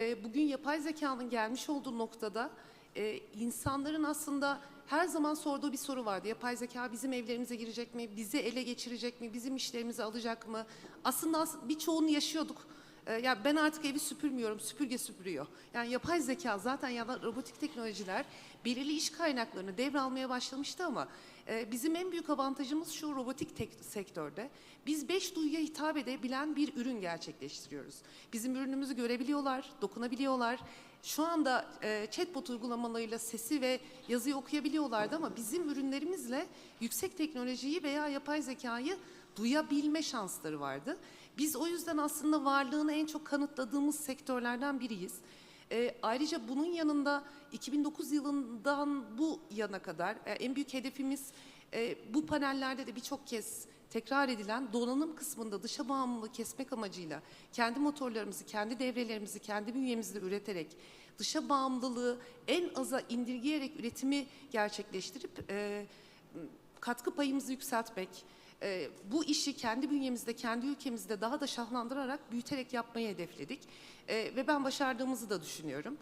Bugün yapay zekanın gelmiş olduğu noktada insanların aslında her zaman sorduğu bir soru vardı. Yapay zeka bizim evlerimize girecek mi? Bizi ele geçirecek mi? Bizim işlerimizi alacak mı? Aslında as- birçoğunu yaşıyorduk. Ya ben artık evi süpürmüyorum, süpürge süpürüyor. Yani yapay zeka zaten ya da robotik teknolojiler belirli iş kaynaklarını devralmaya başlamıştı ama e, bizim en büyük avantajımız şu robotik tek- sektörde. Biz beş duyuya hitap edebilen bir ürün gerçekleştiriyoruz. Bizim ürünümüzü görebiliyorlar, dokunabiliyorlar. Şu anda e, chatbot uygulamalarıyla sesi ve yazıyı okuyabiliyorlardı ama bizim ürünlerimizle yüksek teknolojiyi veya yapay zekayı duyabilme şansları vardı. Biz o yüzden aslında varlığını en çok kanıtladığımız sektörlerden biriyiz. E, ayrıca bunun yanında 2009 yılından bu yana kadar e, en büyük hedefimiz e, bu panellerde de birçok kez tekrar edilen donanım kısmında dışa bağımlılığı kesmek amacıyla kendi motorlarımızı, kendi devrelerimizi, kendi bünyemizde üreterek dışa bağımlılığı en aza indirgeyerek üretimi gerçekleştirip e, katkı payımızı yükseltmek, e, bu işi kendi bünyemizde, kendi ülkemizde daha da şahlandırarak, büyüterek yapmayı hedefledik. E, ve ben başardığımızı da düşünüyorum.